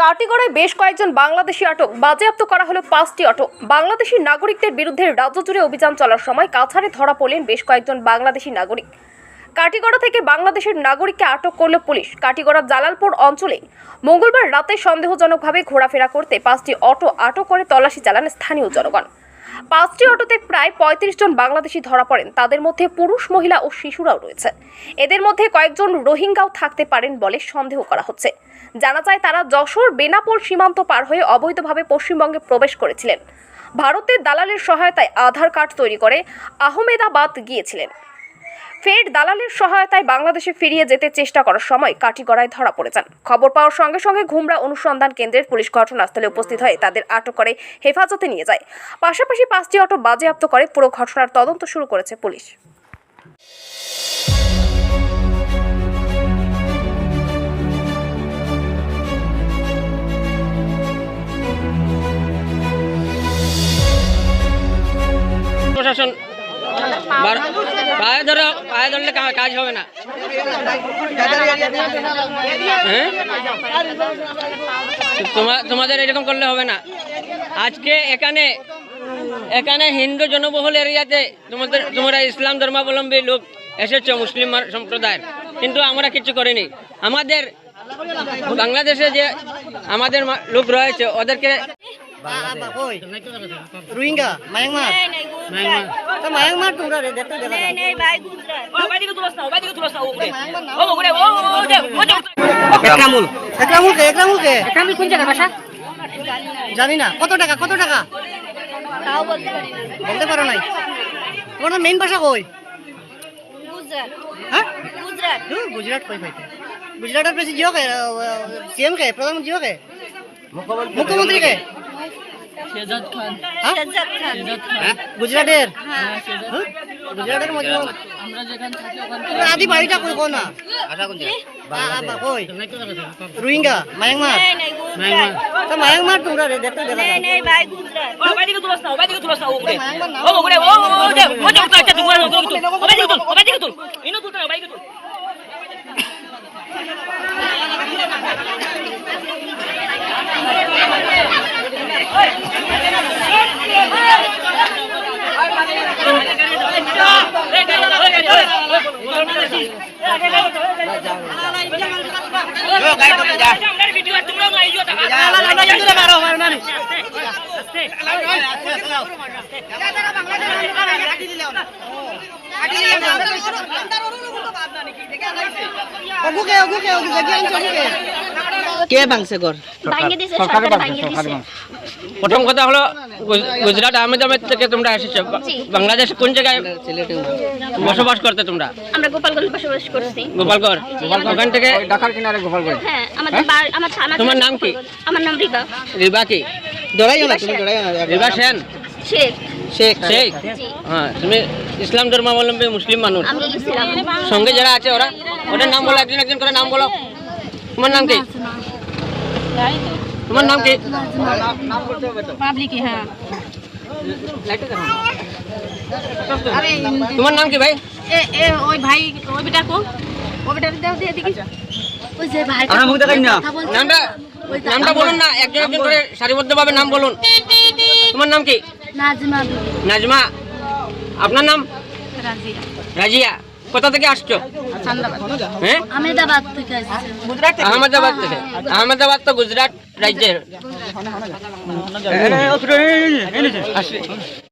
কাটিগড়ায় বেশ কয়েকজন বাংলাদেশি আটক। বাজেয়াপ্ত করা হলো পাঁচটি অটো। বাংলাদেশি নাগরিকদের বিরুদ্ধে রাজ্য জুড়ে অভিযান চলার সময় কাছাড়ে ধরা পড়লেন বেশ কয়েকজন বাংলাদেশি নাগরিক। কাটিগড়া থেকে বাংলাদেশের নাগরিককে আটক করল পুলিশ। কাটিগড়া জালালপুর অঞ্চলে মঙ্গলবার রাতে সন্দেহজনকভাবে ঘোরাফেরা করতে পাঁচটি অটো আটক করে তল্লাশি চালান স্থানীয় জনগণ। পাঁচটি অটোতে প্রায় পঁয়ত্রিশ জন বাংলাদেশি ধরা পড়েন। তাদের মধ্যে পুরুষ, মহিলা ও শিশুরাও রয়েছে। এদের মধ্যে কয়েকজন রোহিঙ্গাও থাকতে পারেন বলে সন্দেহ করা হচ্ছে। জানা যায় তারা যশোর বেনাপোল সীমান্ত পার হয়ে অবৈধভাবে পশ্চিমবঙ্গে প্রবেশ করেছিলেন। ভারতের দালালের সহায়তায় আধার কার্ড তৈরি করে আহমেদাবাদ গিয়েছিলেন। ফের দালালের সহায়তায় বাংলাদেশে ফিরিয়ে যেতে চেষ্টা করার সময় কাটিগড়ায় ধরা পড়ে যান খবর পাওয়ার সঙ্গে সঙ্গে ঘুমরা অনুসন্ধান কেন্দ্রের পুলিশ ঘটনাস্থলে উপস্থিত হয়ে তাদের আটক করে হেফাজতে নিয়ে যায়। পাশাপাশি পাঁচটি অটো বাজেয়াপ্ত করে পুরো ঘটনার তদন্ত শুরু করেছে পুলিশ। প্রশাসন পায়ে ধরে, পায়ে ধরলে কাজ হবে না। হ্যাঁ? তোমা- তোমাদের এরকম করলে হবে না। আজকে এখানে এখানে হিন্দু জনবহুল এরিয়াতে তোমাদের তোমরা ইসলাম ধর্মাবলম্বী লোক এসেছ, মুসলিম সম্প্রদায়ের। কিন্তু আমরা কিছু করিনি। আমাদের বাংলাদেশে যে আমাদের লোক রয়েছে, ওদেরকে Myanmar Myanmar tuh udah ada tuh ada Ekramul Ekramul কে একরামুল। কে একরামুল কোন জায়গা ভাষা জানি না। কত টাকা কত টাকা? তাও বলতে পারি না। বলতে পারো নাই। তোমার মেইন ভাষা কই? গুজরাট। হ্যাঁ? গুজরাট। কই পাইতে গুজরাটের প্রেসি জিও কে সিএম কে প্রধানমন্ত্রী জিও কে মুখ্যমন্ত্রী কে শেজাদ খান আদি বাড়িটা কই কোনা আদা কোন বাবা কই রোহিঙ্গা রে দেখতে দেলা কে ভাঙছে ঘর ভাঙিয়ে দিয়েছে সরকারে ভাঙিয়ে দিয়েছে প্রথম কথা হলো গুজরাট আহমেদাবাদ থেকে তোমরা এসেছ। বাংলাদেশ কোন জায়গায় বসবাস করতে তোমরা? আমরা গোপালগঞ্জ বসবাস করছি। গোপালগড়? ওখান থেকে? হ্যাঁ আমাদের বাড়ি- আমার তোমার নাম কি? আমার নাম রিবা। রিবা কি? দৌড়াইও না তুমি দৌড়াইও না রিবা সেন? শেখ। শেখ। শেখ? হ্যাঁ তুমি ইসলাম ধর্মাবলম্বী মুসলিম মানুষ। আমি ইসলাম। সঙ্গে যারা আছে ওরা ওটার নাম বলো একজন একজন করে নাম বলো। তোমার নাম কি? তোমার নাম কি? পাবলিক হ্যাঁ। তোমার নাম কি ভাই? এ এ ওই ভাই ওই বেটা কো? ওই বেটা দাও দিয়ে দিকে ওই যে ভাই আমরা মুখ দেখাই না। নামটা নামটা বলুন না একজন একজন করে সারিবদ্ধভাবে নাম বলুন। তোমার নাম কি? নাজমা। নাজমা। আপনার নাম? রাজিয়া। রাজিয়া। কোথা থেকে আসছো হ্যাঁ আহমেদাবাদ থেকে আহমেদাবাদ থেকে আহমেদাবাদ তো গুজরাট রাজ্যের